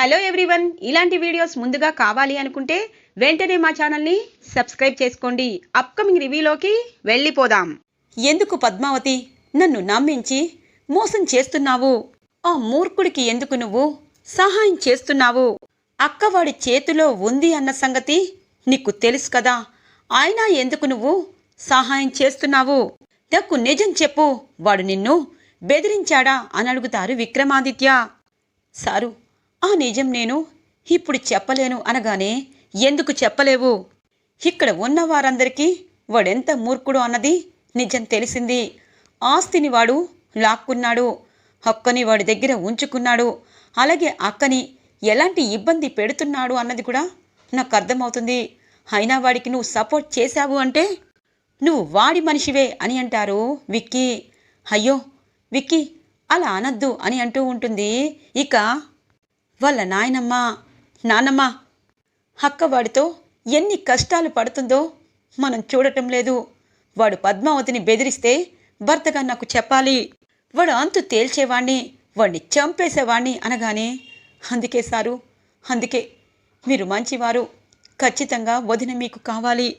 Hello everyone. ఇలాంటి videos ముందుగా కావాలి అనుకుంటే వెంటనే మా ఛానల్ని సబ్స్క్రైబ్ చేసుకోండి. అప్కమింగ్ రివ్యూలోకి వెళ్ళిపోదాం. ఎందుకు పద్మావతి? నన్ను నమ్మించి మోసం చేస్తున్నావు. ఆ మూర్ఖుడికి ఎందుకు నువ్వు సహాయం చేస్తున్నావు? అక్కవాడి చేతిలో ఉంది అన్న సంగతి నీకు తెలుసు కదా. అయినా ఎందుకు నువ్వు సహాయం చేస్తున్నావు? నాకు నిజం చెప్పు. వాడు నిన్ను బెదిరించాడా అని అడుగుతారు విక్రమాదిత్య. సారు ఆ నిజం నేను ఇప్పుడు చెప్పలేను అనగానే ఎందుకు చెప్పలేవు? ఇక్కడ ఉన్న వారందరికీ వాడెంత మూర్ఖుడు అన్నది నిజం తెలిసింది. ఆస్తిని వాడు లాక్కున్నాడు అక్కని వాడి దగ్గర ఉంచుకున్నాడు అలాగే అక్కని ఎలాంటి ఇబ్బంది పెడుతున్నాడు అన్నది కూడా నాకు అర్థమవుతుంది. అయినా వాడికి నువ్వు సపోర్ట్ చేశావు అంటే నువ్వు వాడి మనిషివే అని అంటారు విక్కీ. అయ్యో విక్కీ అలా అనద్దు అని అంటూ ఉంటుంది. ఇక వాళ్ళ నాయనమ్మ నానమ్మ అక్క వాడితో ఎన్ని కష్టాలు పడుతుందో మనం చూడటం లేదు. వాడు పద్మావతిని బెదిరిస్తే భర్తగా నాకు చెప్పాలి. వాడు అంతు తేల్చేవాణ్ణి వాడిని చంపేసేవాణ్ణి అనగానే అందుకే సారు అందుకే మీరు మంచివారు ఖచ్చితంగా వదిన మీకు కావాలి.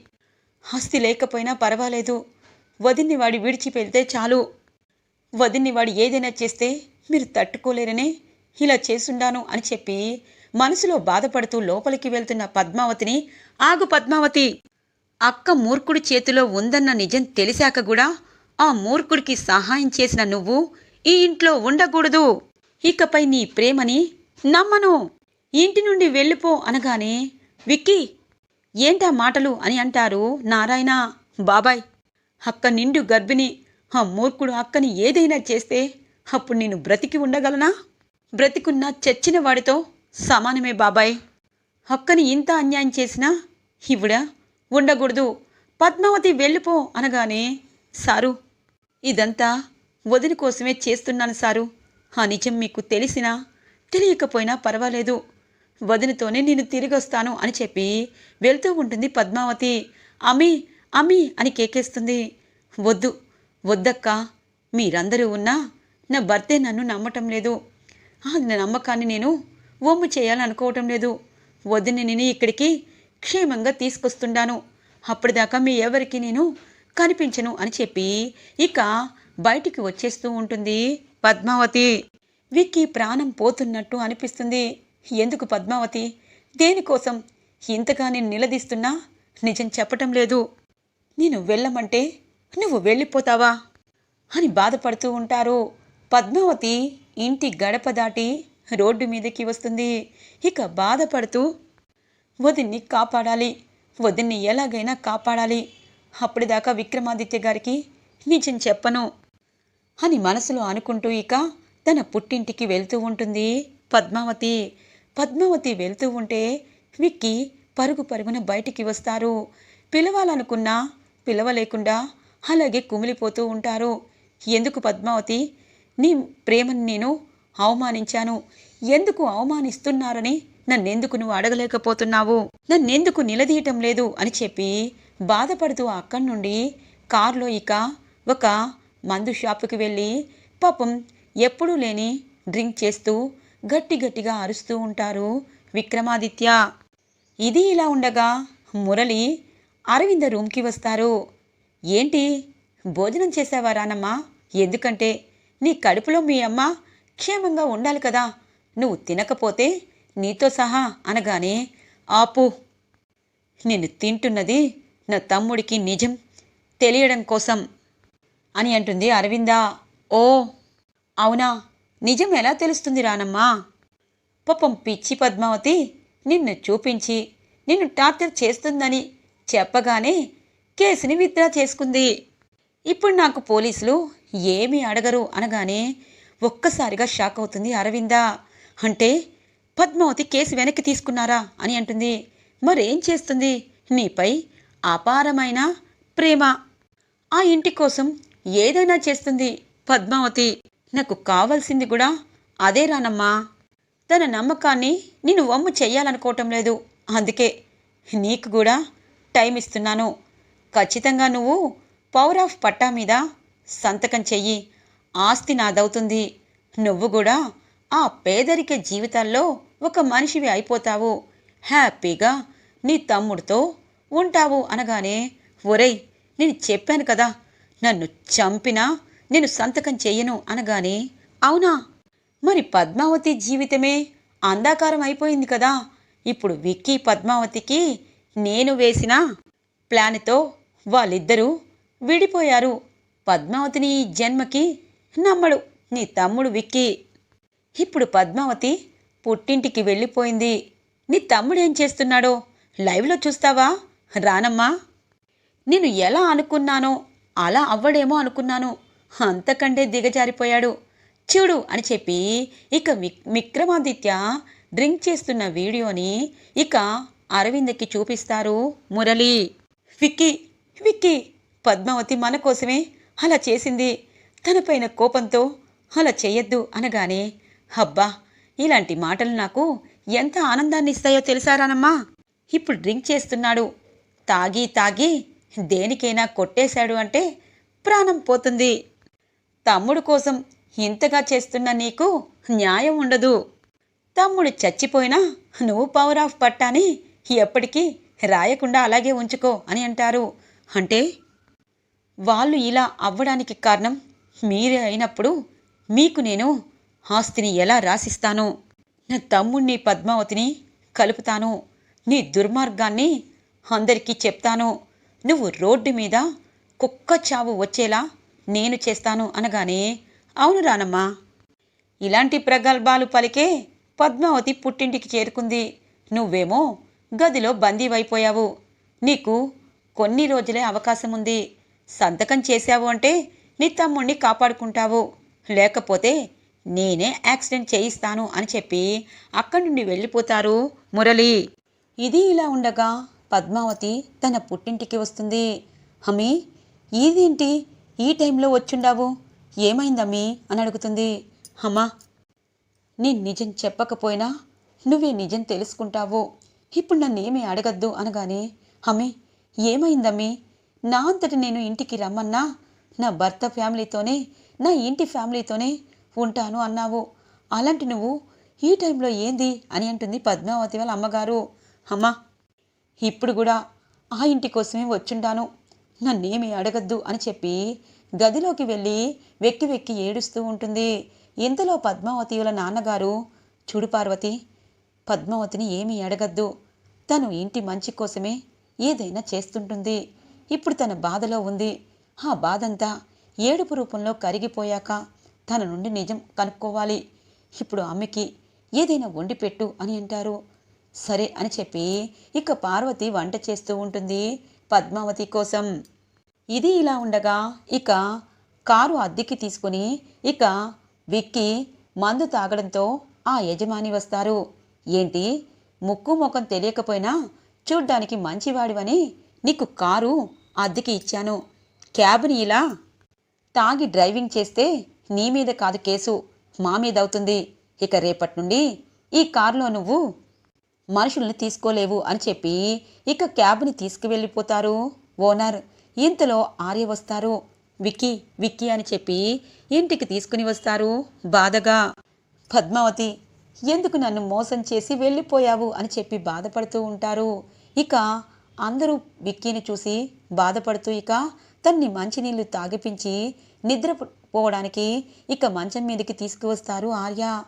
ఆస్తి లేకపోయినా పర్వాలేదు. వదిన్ని వాడి విడిచి చాలు. వదిన్ని వాడు ఏదైనా చేస్తే మీరు తట్టుకోలేరనే ఇలా చేసుండాను అని చెప్పి మనసులో బాధపడుతూ లోపలికి వెళ్తున్న పద్మావతిని ఆగు పద్మావతి అక్క మూర్ఖుడి చేతిలో ఉందన్న నిజం తెలిసాక కూడా ఆ మూర్ఖుడికి సహాయం చేసిన నువ్వు ఈ ఇంట్లో ఉండకూడదు. ఇకపై నీ ప్రేమని నమ్మను. ఇంటి నుండి వెళ్ళిపో అనగానే విక్కీ ఏంటా మాటలు అని అంటారు నారాయణ. బాబాయ్ అక్క నిండు గర్భిణి ఆ మూర్ఖుడు అక్కని ఏదైనా చేస్తే అప్పుడు నేను బ్రతికి ఉండగలనా? బ్రతికున్న చచ్చిన వాడితో సమానమే బాబాయ్. అక్కని ఇంత అన్యాయం చేసినా ఇవిడ ఉండకూడదు. పద్మావతి వెళ్ళిపో అనగానే సారు ఇదంతా వదిన కోసమే చేస్తున్నాను సారు. ఆ నిజం మీకు తెలిసినా తెలియకపోయినా పర్వాలేదు. వదినతోనే నేను తిరిగొస్తాను అని చెప్పి వెళ్తూ ఉంటుంది పద్మావతి. అమ్మి అమ్మి అని కేకేస్తుంది. వద్దు వద్దక్క. మీరందరూ ఉన్నా నా భర్తే నన్ను నమ్మటం లేదు. నా నమ్మకాన్ని నేను ఒమ్ము చేయాలనుకోవటం లేదు. వదిని నేను ఇక్కడికి క్షేమంగా తీసుకొస్తుండాను. అప్పటిదాకా మీ ఎవరికి నేను కనిపించను అని చెప్పి ఇక బయటికి వచ్చేస్తూ ఉంటుంది పద్మావతి. విక్కీ ప్రాణం పోతున్నట్టు అనిపిస్తుంది. ఎందుకు పద్మావతి? దేనికోసం? ఇంతగా నేను నిలదీస్తున్నా? నిజం చెప్పటం లేదు. నేను వెళ్ళమంటే నువ్వు వెళ్ళిపోతావా? అని బాధపడుతూ ఉంటారు పద్మావతి. ఇంటి గడప దాటి రోడ్డు మీదకి వస్తుంది. ఇక బాధపడుతూ వదిన్ని కాపాడాలి. వదిన్ని ఎలాగైనా కాపాడాలి. అప్పటిదాకా విక్రమాదిత్య గారికి నిజం చెప్పను అని మనసులో అనుకుంటూ ఇక తన పుట్టింటికి వెళ్తూ ఉంటుంది పద్మావతి. పద్మావతి వెళ్తూ ఉంటే విక్కి పరుగు పరుగున బయటికి వస్తారు. పిలవాలనుకున్నా పిలవలేకుండా అలాగే కుమిలిపోతూ ఉంటారు. ఎందుకు పద్మావతి? నీ ప్రేమను నేను అవమానించాను. ఎందుకు అవమానిస్తున్నారని నన్నెందుకు నువ్వు అడగలేకపోతున్నావు? నన్నెందుకు నిలదీయటం లేదు అని చెప్పి బాధపడుతూ అక్కడి నుండి కారులో ఇక ఒక మందు షాపుకి వెళ్ళి పాపం ఎప్పుడూ లేని డ్రింక్ చేస్తూ గట్టి గట్టిగా అరుస్తూ ఉంటారు విక్రమాదిత్య. ఇది ఇలా ఉండగా మురళి అరవింద రూమ్కి వస్తారు. ఏంటి? భోజనం చేసావా రానమ్మా? ఎందుకంటే నీ కడుపులో మీ అమ్మ క్షేమంగా ఉండాలి కదా. నువ్వు తినకపోతే నీతో సహా అనగానే ఆపు. నేను తింటున్నది నా తమ్ముడికి నిజం తెలియడం కోసం అని అంటుంది అరవిందా. ఓ అవునా? నిజం ఎలా తెలుస్తుంది రానమ్మా? పాపం పిచ్చి పద్మావతి నిన్ను చూపించి నిన్ను టార్చర్ చేస్తుందని చెప్పగానే కేసుని విత్డ్రా చేసుకుంది. ఇప్పుడు నాకు పోలీసులు ఏమీ అడగరు అనగానే ఒక్కసారిగా షాక్ అవుతుంది అరవింద. అంటే పద్మావతి కేసు వెనక్కి తీసుకున్నారా అని అంటుంది. మరేం చేస్తుంది? నీపై అపారమైన ప్రేమ. ఆ ఇంటి కోసం ఏదైనా చేస్తుంది పద్మావతి. నాకు కావాల్సింది కూడా అదే రానమ్మా. తన నమ్మకాన్ని నేను వమ్ము చెయ్యాలనుకోవటం లేదు. అందుకే నీకు కూడా టైం ఇస్తున్నాను. ఖచ్చితంగా నువ్వు పవర్ ఆఫ్ పట్టా మీద సంతకం చెయ్యి. ఆస్తి నాదవుతుంది. నువ్వు కూడా ఆ పేదరిక జీవితాల్లో ఒక మనిషివి అయిపోతావు. హ్యాపీగా నీ తమ్ముడితో ఉంటావు అనగానే ఒరేయ్ నేను చెప్పాను కదా నన్ను చంపినా నేను సంతకం చెయ్యను అనగానే అవునా? మరి పద్మావతి జీవితమే అంధాకారం అయిపోయింది కదా. ఇప్పుడు విక్కీ పద్మావతికి నేను వేసిన ప్లాన్తో వాళ్ళిద్దరూ విడిపోయారు పద్మావతిని జన్మకి నమ్మడు. నీ తమ్ముడు విక్కీ. ఇప్పుడు పద్మావతి పుట్టింటికి వెళ్ళిపోయింది. నీ తమ్ముడు ఏం చేస్తున్నాడో లైవ్లో చూస్తావా? రానమ్మా. నేను ఎలా అనుకున్నానో అలా అవ్వడేమో అనుకున్నాను. అంతకంటే దిగజారిపోయాడు. చూడు అని చెప్పి ఇక విక్రమాదిత్య డ్రింక్ చేస్తున్న వీడియోని ఇక అరవింద్కి చూపిస్తారు మురళి. విక్కీ విక్కీ పద్మావతి మన కోసమే అలా చేసింది. తనపైన కోపంతో అలా చేయొద్దు అనగానే హబ్బా ఇలాంటి మాటలు నాకు ఎంత ఆనందాన్ని ఇస్తాయో తెలుసారానమ్మా ఇప్పుడు డ్రింక్ చేస్తున్నాడు. తాగి తాగి దేనికైనా కొట్టేశాడు అంటే ప్రాణం పోతుంది. తమ్ముడు కోసం ఇంతగా చేస్తున్న నీకు న్యాయం ఉండదు. తమ్ముడు చచ్చిపోయినా నువ్వు పవర్ ఆఫ్ పట్టాని ఎప్పటికీ రాయకుండా అలాగే ఉంచుకో అని అంటారు. అంటే వాళ్ళు ఇలా అవ్వడానికి కారణం మీరే అయినప్పుడు మీకు నేను ఆస్తిని ఎలా రాసిస్తాను? నా తమ్ముణ్ణి పద్మావతిని కలుపుతాను. నీ దుర్మార్గాన్ని అందరికీ చెప్తాను. నువ్వు రోడ్డు మీద కుక్క చావు వచ్చేలా నేను చేస్తాను అనగానే అవును రానమ్మా. ఇలాంటి ప్రగల్భాలు పలికే పద్మావతి పుట్టింటికి చేరుకుంది. నువ్వేమో గదిలో బందీవైపోయావు. నీకు కొన్ని రోజులే అవకాశం ఉంది సంతకం చేశావు అంటే నీ తమ్ముణ్ణి కాపాడుకుంటావు. లేకపోతే నేనే యాక్సిడెంట్ చేయిస్తాను అని చెప్పి అక్కడి నుండి వెళ్ళిపోతారు మురళి. ఇది ఇలా ఉండగా పద్మావతి తన పుట్టింటికి వస్తుంది. హమీ ఇదేంటి? ఈ టైంలో వచ్చుండావు? ఏమైందమ్మీ? అని అడుగుతుంది. అమ్మా నేను నిజం చెప్పకపోయినా నువ్వే నిజం తెలుసుకుంటావు. ఇప్పుడు నన్ను ఏమీ అడగద్దు అనగానే అమ్మి ఏమైందమ్మీ? నా అంతటి నేను ఇంటికి రమ్మన్నా నా భర్త ఫ్యామిలీతోనే నా ఇంటి ఫ్యామిలీతోనే ఉంటాను అన్నావు. అలాంటి నువ్వు ఈ టైంలో ఏంది అని అంటుంది పద్మావతి వాళ్ళ అమ్మగారు. అమ్మా ఇప్పుడు కూడా ఆ ఇంటి కోసమే వచ్చుంటాను నన్నేమీ అడగద్దు అని చెప్పి గదిలోకి వెళ్ళి వెక్కి వెక్కి ఏడుస్తూ ఉంటుంది. ఇంతలో పద్మావతి వాళ్ళ నాన్నగారు చూడు పార్వతి పద్మావతిని ఏమీ అడగద్దు. తను ఇంటి మంచి కోసమే ఏదైనా చేస్తుంటుంది. ఇప్పుడు తన బాధలో ఉంది. ఆ బాధంతా ఏడుపు రూపంలో కరిగిపోయాక తన నుండి నిజం కనుక్కోవాలి. ఇప్పుడు ఆమెకి ఏదైనా వండి పెట్టు అని అంటారు. సరే అని చెప్పి ఇక పార్వతి వంట చేస్తూ ఉంటుంది పద్మావతి కోసం. ఇది ఇలా ఉండగా ఇక కారు అద్దెకి తీసుకుని ఇక విక్కి మందు తాగడంతో ఆ యజమాని వస్తారు. ఏంటి? ముక్కు ముఖం తెలియకపోయినా చూడ్డానికి మంచివాడివని నీకు కారు అద్దెకి ఇచ్చాను. క్యాబ్ని ఇలా తాగి డ్రైవింగ్ చేస్తే నీ మీద కాదు కేసు మా మీద అవుతుంది. ఇక రేపటి నుండి ఈ కారులో నువ్వు మనుషుల్ని తీసుకోలేవు అని చెప్పి ఇక క్యాబ్ని తీసుకువెళ్ళిపోతారు ఓనర్. ఇంతలో ఆర్య వస్తారు. విక్కీ విక్కీ అని చెప్పి ఇంటికి తీసుకుని వస్తారు. బాధగా పద్మావతి ఎందుకు నన్ను మోసం చేసి వెళ్ళిపోయావు అని చెప్పి బాధపడుతూ ఉంటారు. ఇక అందరూ విక్కీని చూసి బాధపడుతూ ఇక తన్ని మంచినీళ్ళు తాగిపించి నిద్రపోవడానికి ఇక మంచం మీదకి తీసుకువస్తారు ఆర్య.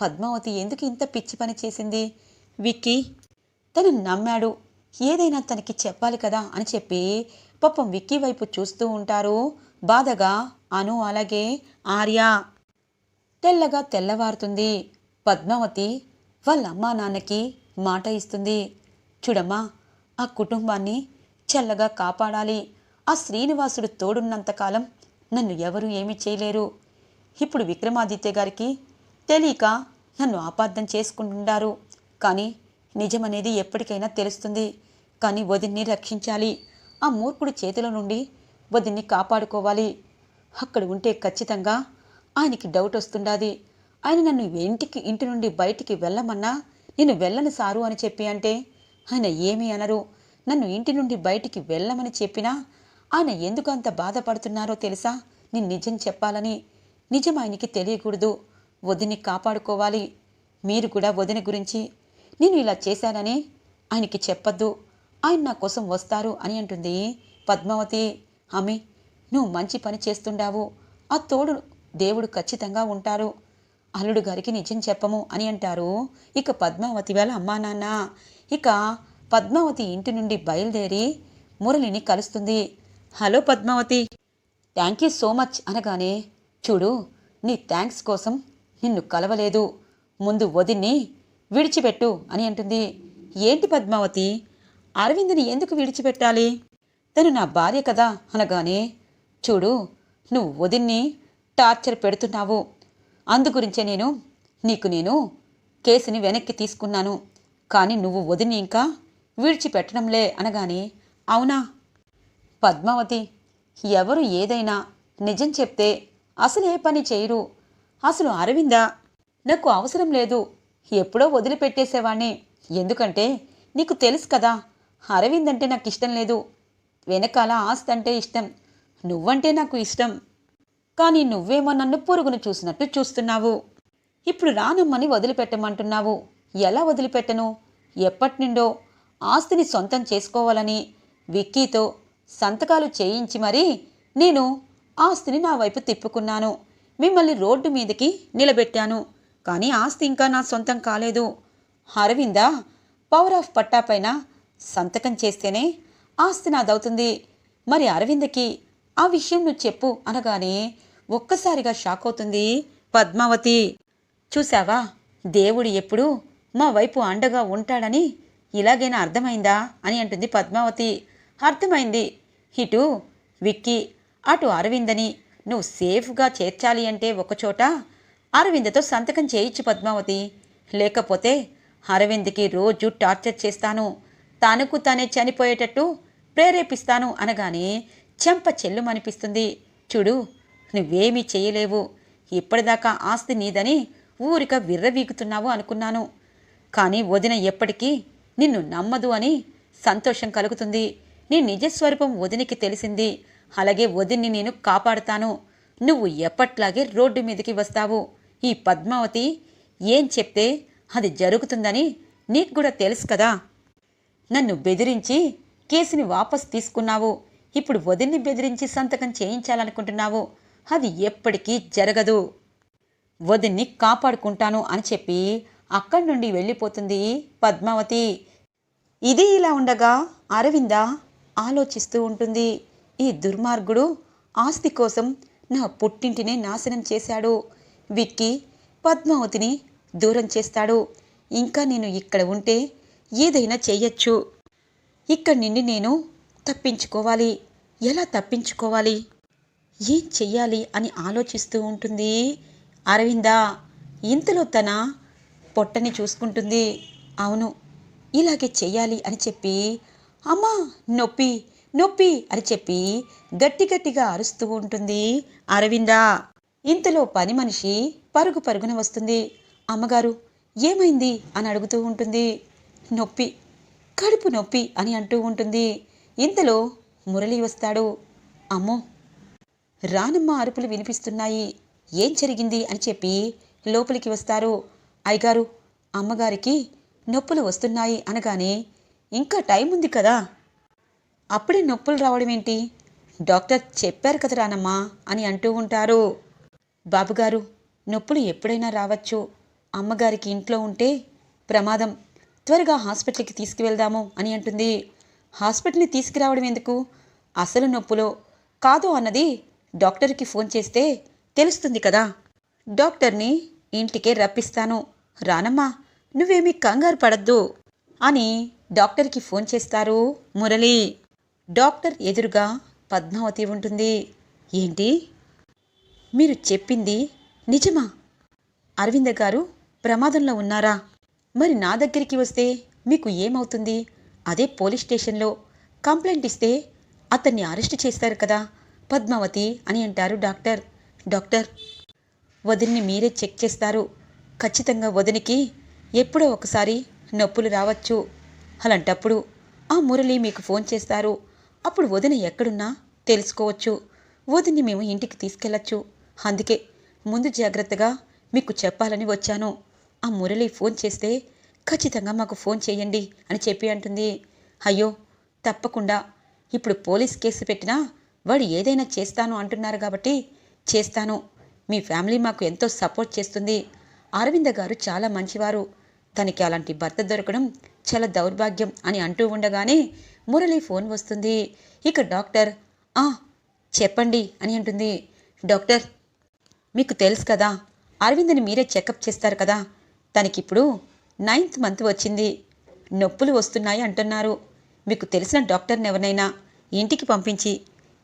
పద్మావతి ఎందుకు ఇంత పిచ్చి పని చేసింది? విక్కీ తను నమ్మాడు. ఏదైనా తనకి చెప్పాలి కదా అని చెప్పి పాపం విక్కీ వైపు చూస్తూ ఉంటారు. బాధగా అను అలాగే ఆర్య. తెల్లగా తెల్లవారుతుంది. పద్మావతి వాళ్ళ అమ్మా నాన్నకి మాట ఇస్తుంది. చూడమ్మా ఆ కుటుంబాన్ని చల్లగా కాపాడాలి. ఆ శ్రీనివాసుడు తోడున్నంతకాలం నన్ను ఎవరూ ఏమీ చేయలేరు. ఇప్పుడు విక్రమాదిత్య గారికి తెలియక నన్ను ఆపార్థం చేసుకుంటున్నారు కానీ నిజమనేది ఎప్పటికైనా తెలుస్తుంది. కానీ వదిన్ని రక్షించాలి. ఆ మూర్ఖుడి చేతిలో నుండి వదిన్ని కాపాడుకోవాలి. అక్కడ ఉంటే ఖచ్చితంగా ఆయనకి డౌట్ వస్తుండాది. ఆయన నన్ను ఇంటికి ఇంటి నుండి బయటికి వెళ్ళమన్నా నేను వెళ్ళను సారు అని చెప్పి అంటే ఆయన ఏమీ అనరు. నన్ను ఇంటి నుండి బయటికి వెళ్ళమని చెప్పినా ఆయన ఎందుకు అంత బాధపడుతున్నారో తెలుసా? నేను నిజం చెప్పాలని. నిజం ఆయనకి తెలియకూడదు. వదిని కాపాడుకోవాలి. మీరు కూడా వదిన గురించి నేను ఇలా చేశానని ఆయనకి చెప్పొద్దు. ఆయన నా కోసం వస్తారు అని అంటుంది పద్మావతి. ఆమె నువ్వు మంచి పని చేస్తుండావు. ఆ తోడు దేవుడు ఖచ్చితంగా ఉంటారు. అల్లుడు గారికి నిజం చెప్పము అని అంటారు. ఇక పద్మావతి వాళ్ళ అమ్మా నాన్న. ఇక పద్మావతి ఇంటి నుండి బయలుదేరి మురళిని కలుస్తుంది. Hello Padmavati. Thank you so much అనగానే చూడు నీ థ్యాంక్స్ కోసం నిన్ను కలవలేదు. ముందు వదిన్ని విడిచిపెట్టు అని అంటుంది. ఏంటి పద్మావతి? అరవింద్ని ఎందుకు విడిచిపెట్టాలి? తను నా భార్య కదా అనగానే చూడు నువ్వు వదిన్ని టార్చర్ పెడుతున్నావు. అందుగురించే నేను నీకు నేను కేసుని వెనక్కి తీసుకున్నాను. కానీ నువ్వు వదిని ఇంకా విడిచిపెట్టడంలే అనగానే అవునా? పద్మావతి ఎవరు ఏదైనా నిజం చెప్తే అసలు ఏ పని చేయరు. అసలు అరవిందా నాకు అవసరం లేదు. ఎప్పుడో వదిలిపెట్టేసేవాణ్ణి. ఎందుకంటే నీకు తెలుసు కదా అరవింద్ అంటే నాకు ఇష్టం లేదు. వెనకాల ఆస్తి అంటే ఇష్టం. నువ్వంటే నాకు ఇష్టం. కానీ నువ్వేమో నన్ను పురుగును చూసినట్టు చూస్తున్నావు. ఇప్పుడు రానమ్మని వదిలిపెట్టమంటున్నావు. ఎలా వదిలిపెట్టను? ఎప్పటినుండో ఆస్తిని సొంతం చేసుకోవాలని విక్కీతో సంతకాలు చేయించి మరీ నేను ఆస్తిని నా వైపు తిప్పుకున్నాను. మిమ్మల్ని రోడ్డు మీదకి నిలబెట్టాను. కానీ ఆస్తి ఇంకా నా సొంతం కాలేదు. అరవిందా పవర్ ఆఫ్ పట్టా పైన సంతకం చేస్తేనే ఆస్తి నాదవుతుంది. మరి అరవిందకి ఆ విషయం నువ్వు చెప్పు అనగానే ఒక్కసారిగా షాక్ అవుతుంది పద్మావతి. చూసావా దేవుడు ఎప్పుడు మా వైపు అండగా ఉంటాడని ఇలాగైనా అర్థమైందా అని అంటుంది పద్మావతి. అర్థమైంది. ఇటు విక్కీ అటు అరవిందని నువ్వు సేఫ్గా చేర్చాలి అంటే ఒకచోట అరవిందతో సంతకం చేయించు పద్మావతి. లేకపోతే అరవింద్కి రోజు టార్చర్ చేస్తాను. తనకు తానే చనిపోయేటట్టు ప్రేరేపిస్తాను అనగానే చెంప చెల్లుమనిపిస్తుంది. చూడు నువ్వేమీ చేయలేవు. ఇప్పటిదాకా ఆస్తి నీదని ఊరిక విర్రవీగుతున్నావు అనుకున్నాను. కానీ వదిన ఎప్పటికీ నిన్ను నమ్మదు అని సంతోషం కలుగుతుంది. నీ నిజస్వరూపం వదినికి తెలిసింది. అలాగే వదిన్ని నేను కాపాడుతాను. నువ్వు ఎప్పట్లాగే రోడ్డు మీదకి వస్తావు. ఈ పద్మావతి ఏం చెప్తే అది జరుగుతుందని నీకు కూడా తెలుసు కదా. నన్ను బెదిరించి కేసుని వాపస్ తీసుకున్నావు. ఇప్పుడు వదిన్ని బెదిరించి సంతకం చేయించాలనుకుంటున్నావు. అది ఎప్పటికీ జరగదు. వదిన్ని కాపాడుకుంటాను అని చెప్పి అక్కడి నుండి వెళ్ళిపోతుంది పద్మావతి. ఇది ఇలా ఉండగా అరవింద ఆలోచిస్తూ ఉంటుంది ఈ దుర్మార్గుడు ఆస్తి కోసం నా పుట్టింటినే నాశనం చేశాడు. విక్కి పద్మావతిని దూరం చేస్తాడు. ఇంకా నేను ఇక్కడ ఉంటే ఏదైనా చేయొచ్చు. ఇక్కడి నుండి నేను తప్పించుకోవాలి. ఎలా తప్పించుకోవాలి? ఏం చెయ్యాలి అని ఆలోచిస్తూ ఉంటుంది అరవింద. ఇంతలో తన పొట్టని చూసుకుంటుంది. అవును ఇలాగే చెయ్యాలి అని చెప్పి అమ్మా నొప్పి నొప్పి అని చెప్పి గట్టి గట్టిగా అరుస్తూ ఉంటుంది అరవింద. ఇంతలో పని మనిషి పరుగు పరుగున వస్తుంది. అమ్మగారు ఏమైంది? అని అడుగుతూ ఉంటుంది. నొప్పి కడుపు నొప్పి అని అంటూ ఉంటుంది. ఇంతలో మురళి వస్తాడు. అమ్మో రానమ్మ అరుపులు వినిపిస్తున్నాయి. ఏం జరిగింది? అని చెప్పి లోపలికి వస్తారు. అయ్యగారు అమ్మగారికి నొప్పులు వస్తున్నాయి అనగానే ఇంకా టైం ఉంది కదా? అప్పుడే నొప్పులు రావడం ఏంటి? డాక్టర్ చెప్పారు కదా రానమ్మా అని అంటూ ఉంటారు. బాబుగారు నొప్పులు ఎప్పుడైనా రావచ్చు. అమ్మగారికి ఇంట్లో ఉంటే ప్రమాదం. త్వరగా హాస్పిటల్కి తీసుకువెళ్దాము అని అంటుంది. హాస్పిటల్ని తీసుకురావడం ఎందుకు? అసలు నొప్పులో కాదు అన్నది డాక్టర్కి ఫోన్ చేస్తే తెలుస్తుంది కదా. డాక్టర్ని ఇంటికే రప్పిస్తాను. రానమ్మా నువ్వేమీ కంగారు పడద్దు అని డాక్టర్కి ఫోన్ చేస్తారు మురళి. డాక్టర్ ఎదురుగా పద్మావతి ఉంటుంది. ఏంటి? మీరు చెప్పింది నిజమా? అరవింద గారు ప్రమాదంలో ఉన్నారా? మరి నా దగ్గరికి వస్తే మీకు ఏమవుతుంది? అదే పోలీస్ స్టేషన్లో కంప్లైంట్ ఇస్తే అతన్ని అరెస్ట్ చేస్తారు కదా పద్మావతి అని అంటారు డాక్టర్. డాక్టర్ వదిన్ని మీరే చెక్ చేస్తారు. ఖచ్చితంగా వదినికి ఎప్పుడో ఒకసారి నొప్పులు రావచ్చు. అలాంటప్పుడు ఆ మురళి మీకు ఫోన్ చేస్తారు. అప్పుడు వదిన ఎక్కడున్నా తెలుసుకోవచ్చు. వదిని మేము ఇంటికి తీసుకెళ్ళొచ్చు అందుకే ముందు జాగ్రత్తగా మీకు చెప్పాలని వచ్చాను. ఆ మురళి ఫోన్ చేస్తే ఖచ్చితంగా మాకు ఫోన్ చేయండి అని చెప్పి అంటుంది. అయ్యో తప్పకుండా. ఇప్పుడు పోలీస్ కేసు పెట్టినా వాడు ఏదైనా చేస్తాను అంటున్నారు కాబట్టి చేస్తాను. మీ ఫ్యామిలీ మాకు ఎంతో సపోర్ట్ చేస్తుంది. అరవింద గారు చాలా మంచివారు. తనకి అలాంటి భర్త దొరకడం చాలా దౌర్భాగ్యం అని అంటూ ఉండగానే మురళి ఫోన్ వస్తుంది. ఇక డాక్టర్ ఆ చెప్పండి అని అంటుంది. డాక్టర్ మీకు తెలుసు కదా అరవింద్ని మీరే చెకప్ చేస్తారు కదా తనకిప్పుడు నైన్త్ మంత్ వచ్చింది. నొప్పులు వస్తున్నాయి అంటున్నారు. మీకు తెలిసిన డాక్టర్ని ఎవరినైనా ఇంటికి పంపించి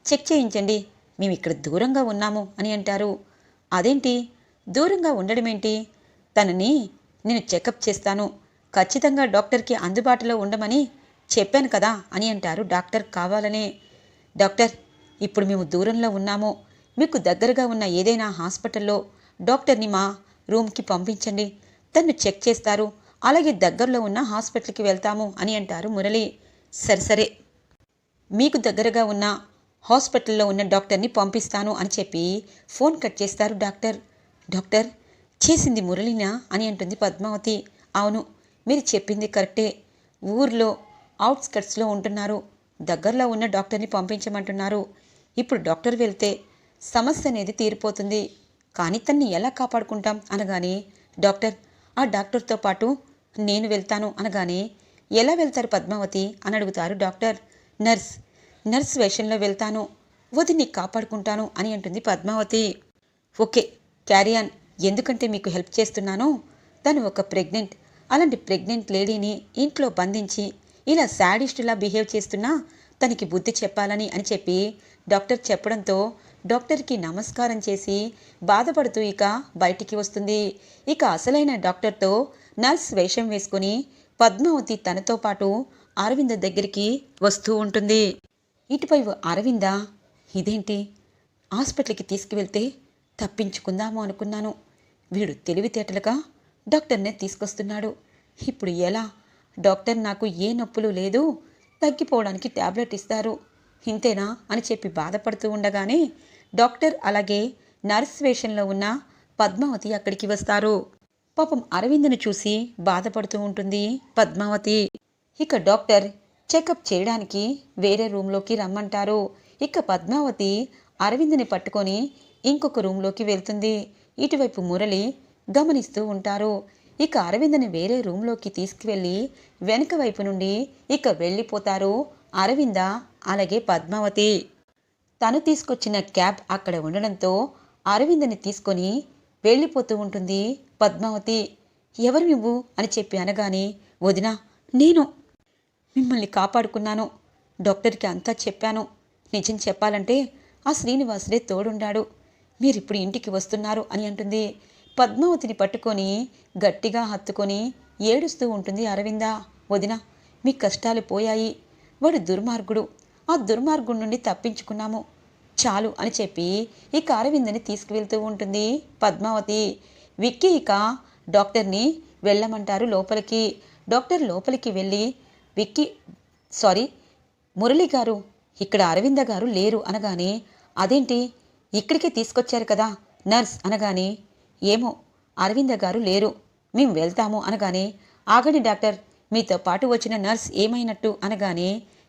చెక్ చేయించండి. మేము ఇక్కడ దూరంగా ఉన్నాము అని అంటారు. అదేంటి? దూరంగా ఉండడమేంటి? తనని నేను చెకప్ చేస్తాను. ఖచ్చితంగా డాక్టర్కి అందుబాటులో ఉండమని చెప్పాను కదా అని అంటారు డాక్టర్ కావాలనే. డాక్టర్ ఇప్పుడు మేము దూరంలో ఉన్నాము. మీకు దగ్గరగా ఉన్న ఏదైనా హాస్పిటల్లో డాక్టర్ని మా రూమ్కి పంపించండి. తను చెక్ చేస్తారు. అలాగే దగ్గరలో ఉన్న హాస్పిటల్కి వెళ్తాము అని అంటారు మురళి. సరే సరే. మీకు దగ్గరగా ఉన్న హాస్పిటల్లో ఉన్న డాక్టర్ని పంపిస్తాను అని చెప్పి ఫోన్ కట్ చేస్తారు డాక్టర్. డాక్టర్ చేసింది మురళినా అని అంటుంది పద్మావతి. అవును మీరు చెప్పింది కరెక్టే. ఊర్లో అవుట్స్కట్స్లో ఉంటున్నారు. దగ్గరలో ఉన్న డాక్టర్ని పంపించమంటున్నారు. ఇప్పుడు డాక్టర్ వెళ్తే సమస్య అనేది తీరిపోతుంది. కానీ తన్ని ఎలా కాపాడుకుంటాం అనగానే డాక్టర్ ఆ డాక్టర్తో పాటు నేను వెళ్తాను అనగానే ఎలా వెళ్తారు పద్మావతి? అని అడుగుతారు డాక్టర్. నర్స్ నర్స్ వేషంలో వెళ్తాను. వదిని కాపాడుకుంటాను అని అంటుంది పద్మావతి. ఓకే క్యారియాన్ ఎందుకంటే మీకు హెల్ప్ చేస్తున్నాను? తను ఒక ప్రెగ్నెంట్. అలాంటి ప్రెగ్నెంట్ లేడీని ఇంట్లో బంధించి ఇలా శాడిస్టులా బిహేవ్ చేస్తున్నా తనకి బుద్ధి చెప్పాలని అని చెప్పి డాక్టర్ చెప్పడంతో డాక్టర్కి నమస్కారం చేసి బాధపడుతూ ఇక బయటికి వస్తుంది. ఇక అసలైన డాక్టర్తో నర్స్ వేషం వేసుకుని పద్మావతి తనతో పాటు అరవింద దగ్గరికి వస్తూ ఉంటుంది. ఇటుపై అరవింద ఇదేంటి? హాస్పిటల్కి తీసుకువెళ్తే తప్పించుకుందాము అనుకున్నాను. వీడు తెలివితేటలుగా డాక్టర్నే తీసుకొస్తున్నాడు. ఇప్పుడు ఎలా? డాక్టర్ నాకు ఏ నొప్పులు లేదు తగ్గిపోవడానికి ట్యాబ్లెట్ ఇస్తారు. ఇంతేనా అని చెప్పి బాధపడుతూ ఉండగానే డాక్టర్ అలాగే నర్స్ వేషంలో ఉన్న పద్మావతి అక్కడికి వస్తారు. పాపం అరవింద్ను చూసి బాధపడుతూ ఉంటుంది పద్మావతి. ఇక డాక్టర్ చెకప్ చేయడానికి వేరే రూమ్లోకి రమ్మంటారు. ఇక పద్మావతి అరవింద్ని పట్టుకొని ఇంకొక రూమ్లోకి వెళ్తుంది. ఇటువైపు మురళి గమనిస్తూ ఉంటారు. ఇక అరవింద్ని వేరే రూమ్లోకి తీసుకువెళ్ళి వెనక వైపు నుండి ఇక వెళ్ళిపోతారు అరవింద అలాగే పద్మావతి. తను తీసుకొచ్చిన క్యాబ్ అక్కడ ఉండడంతో అరవిందని తీసుకొని వెళ్ళిపోతూ ఉంటుంది పద్మావతి. ఎవరు నువ్వు? అని చెప్పి అనగానే వదిన నేను. మిమ్మల్ని కాపాడుకున్నాను. డాక్టర్కి అంతా చెప్పాను. నిజం చెప్పాలంటే ఆ శ్రీనివాసుడే తోడుండాడు. మీరిప్పుడు ఇంటికి వస్తున్నారు అని అంటుంది. పద్మావతిని పట్టుకొని గట్టిగా హత్తుకొని ఏడుస్తూ ఉంటుంది అరవింద. వదిన మీ కష్టాలు పోయాయి. వాడు దుర్మార్గుడు. ఆ దుర్మార్గుడి నుండి తప్పించుకున్నాము. చాలు అని చెప్పి ఇక అరవిందని తీసుకువెళ్తూ ఉంటుంది పద్మావతి. విక్కీ ఇక డాక్టర్ని వెళ్ళమంటారు లోపలికి. డాక్టర్ లోపలికి వెళ్ళి విక్కీ సారీ మురళి గారు ఇక్కడ అరవింద గారు లేరు అనగానే అదేంటి? ఇక్కడికే తీసుకొచ్చారు కదా నర్స్ అనగానే ఏమో అరవింద గారు లేరు మేం వెళ్తాము అనగానే ఆగండి డాక్టర్ మీతో పాటు వచ్చిన నర్స్ ఏమైనట్టు అనగానే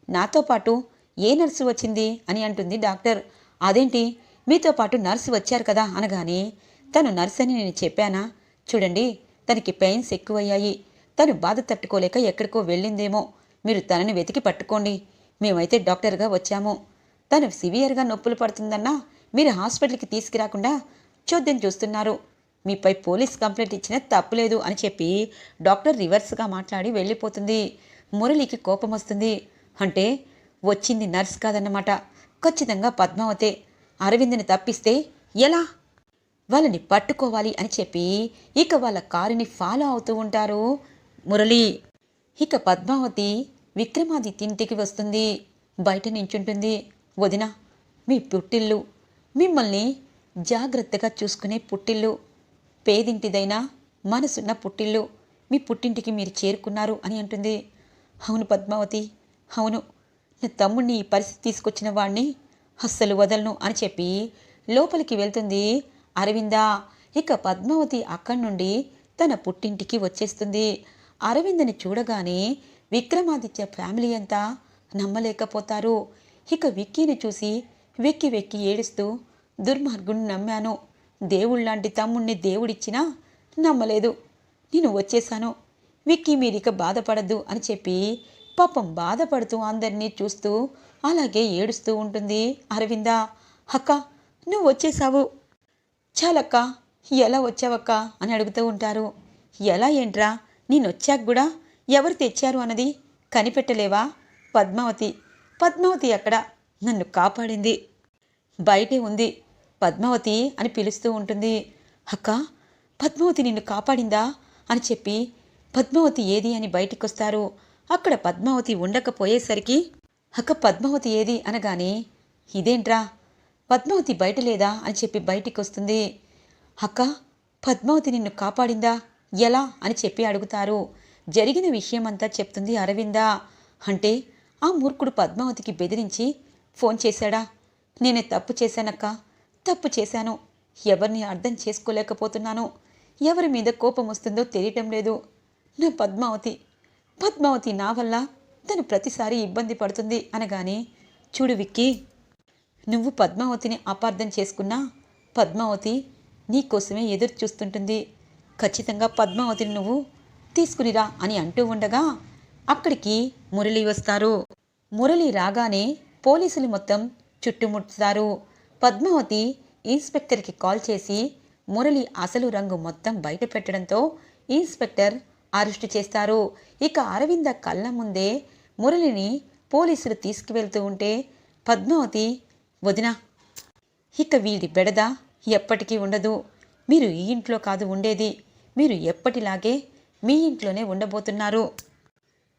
నాతో పాటు ఏ నర్సు వచ్చింది అని అంటుంది డాక్టర్. అదేంటి మీతో పాటు నర్సు వచ్చారు కదా అనగానే తను నర్స్ అని నేను చెప్పానా? చూడండి తనకి పెయిన్స్ ఎక్కువయ్యాయి తను బాధ తట్టుకోలేక ఎక్కడికో వెళ్ళిందేమో మీరు తనని వెతికి పట్టుకోండి మేమైతే డాక్టర్గా వచ్చాము. తను సివియర్గా నొప్పులు పడుతుందన్నా మీరు హాస్పిటల్కి తీసుకురాకుండా చూద్దాం చూస్తున్నారు. మీపై పోలీస్ కంప్లైంట్ ఇచ్చినా తప్పులేదు అని చెప్పి డాక్టర్ రివర్స్గా మాట్లాడి వెళ్ళిపోతుంది. మురళికి కోపం వస్తుంది. అంటే వచ్చింది నర్స్ కాదన్నమాట. ఖచ్చితంగా పద్మావతే. అరవింద్ని తప్పిస్తే ఎలా? వాళ్ళని పట్టుకోవాలి అని చెప్పి ఇక వాళ్ళ కారుని ఫాలో అవుతూ ఉంటారు మురళి. ఇక పద్మావతి విక్రమాదిత్య ఇంటికి వస్తుంది. బయట నించుంటుంది. వదిన మీ పుట్టిల్లు మిమ్మల్ని జాగ్రత్తగా చూసుకునే పుట్టిల్లు పేదింటిదైనా మనసున్న పుట్టిల్లు మీ పుట్టింటికి మీరు చేరుకున్నారు అని అంటుంది. అవును పద్మావతి అవును. నా తమ్ముడిని ఈ పరిస్థితి తీసుకొచ్చిన వాణ్ణి అస్సలు వదలను అని చెప్పి లోపలికి వెళ్తుంది అరవిందా. ఇక పద్మావతి అక్కడి నుండి తన పుట్టింటికి వచ్చేస్తుంది. అరవిందని చూడగానే విక్రమాదిత్య ఫ్యామిలీ అంతా నమ్మలేకపోతారు. ఇక విక్కీని చూసి వెక్కి వెక్కి ఏడుస్తూ దుర్మార్గుని నమ్మాను. దేవుళ్ళలాంటి తమ్ముణ్ణి దేవుడిచ్చినా నమ్మలేదు. నేను వచ్చేసాను విక్కీ మీరిక బాధపడద్దు అని చెప్పి పాపం బాధపడుతూ అందరినీ చూస్తూ అలాగే ఏడుస్తూ ఉంటుంది. అరవింద అక్క నువ్వు వచ్చేసావు చాలక్క ఎలా వచ్చావక్క అని అడుగుతూ ఉంటారు. ఎలా ఏంట్రా నేనొచ్చాక కూడా ఎవరు తెచ్చారు అన్నది కనిపెట్టలేవా? పద్మావతి పద్మావతి అక్కడ. నన్ను కాపాడింది. బయటే ఉంది. పద్మావతి అని పిలుస్తూ ఉంటుంది. అక్క పద్మావతి నిన్ను కాపాడిందా? అని చెప్పి పద్మావతి ఏది అని బయటికి వస్తారు అక్కడ పద్మావతి ఉండకపోయేసరికి అక్క పద్మావతి ఏది అనగానే ఇదేంట్రా? పద్మావతి బయట లేదా అని చెప్పి బయటికి వస్తుంది అక్క పద్మావతి నిన్ను కాపాడిందా? ఎలా? అని చెప్పి అడుగుతారు. జరిగిన విషయమంతా చెప్తుంది అరవిందా. అంటే ఆ మూర్ఖుడు పద్మావతికి బెదిరించి ఫోన్ చేశాడా? నేను తప్పు చేశానక్క. తప్పు చేశాను. ఎవరిని అర్థం చేసుకోలేకపోతున్నాను. ఎవరి మీద కోపం వస్తుందో తెలియటం లేదు. నా పద్మావతి. పద్మావతి నా వల్ల తను ప్రతిసారి ఇబ్బంది పడుతుంది అనగానే చూడు విక్కీ నువ్వు పద్మావతిని అపార్థం చేసుకున్నా పద్మావతి నీకోసమే ఎదురు చూస్తుంటుంది. ఖచ్చితంగా పద్మావతిని నువ్వు తీసుకునిరా అని అంటూ ఉండగా అక్కడికి మురళి వస్తారు. మురళి రాగానే పోలీసులు మొత్తం చుట్టుముట్టుతారు పద్మావతి ఇన్స్పెక్టర్కి కాల్ చేసి మురళి అసలు రంగు మొత్తం బయట పెట్టడంతో ఇన్స్పెక్టర్ అరెస్టు చేస్తారు. ఇక అరవింద కళ్ళ ముందే మురళిని పోలీసులు తీసుకువెళ్తూ ఉంటే పద్మావతి వదినా ఇక వీడి బెడద ఎప్పటికీ ఉండదు. మీరు ఈ ఇంట్లో కాదు ఉండేది. మీరు ఎప్పటిలాగే మీ ఇంట్లోనే ఉండబోతున్నారు.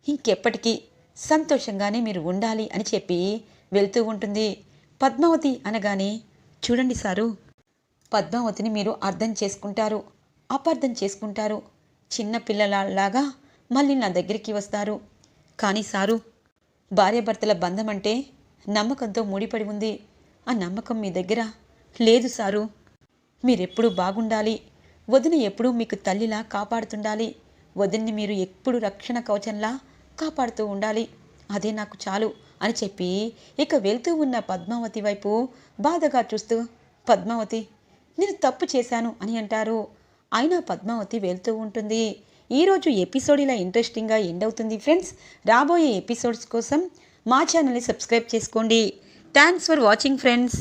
ఇంకెప్పటికీ సంతోషంగానే మీరు ఉండాలి అని చెప్పి వెళ్తూ ఉంటుంది. పద్మావతి అనగానే చూడండి సారు పద్మావతిని మీరు అర్థం చేసుకుంటారు అపార్థం చేసుకుంటారు. చిన్న పిల్లలలాగా మళ్ళీ నా దగ్గరికి వస్తారు. కానీ సారు భార్యాభర్తల బంధం అంటే నమ్మకంతో ముడిపడి ఉంది. ఆ నమ్మకం మీ దగ్గర లేదు సారు. మీరెప్పుడూ బాగుండాలి. వదిన ఎప్పుడూ మీకు తల్లిలా కాపాడుతుండాలి. వదిన్ని మీరు ఎప్పుడు రక్షణ కవచంలా కాపాడుతూ ఉండాలి. అదే నాకు చాలు. అని చెప్పి ఇక వెళ్తూ ఉన్న పద్మావతి వైపు బాధగా చూస్తూ పద్మావతి నేను తప్పు చేశాను అని అంటారు. అయినా పద్మావతి వెళ్తూ ఉంటుంది. ఈరోజు ఎపిసోడ్ ఇలా ఇంట్రెస్టింగ్గా ఎండ్ అవుతుంది ఫ్రెండ్స్. రాబోయే ఎపిసోడ్స్ కోసం మా ఛానల్ని సబ్స్క్రైబ్ చేసుకోండి. Thanks for watching friends.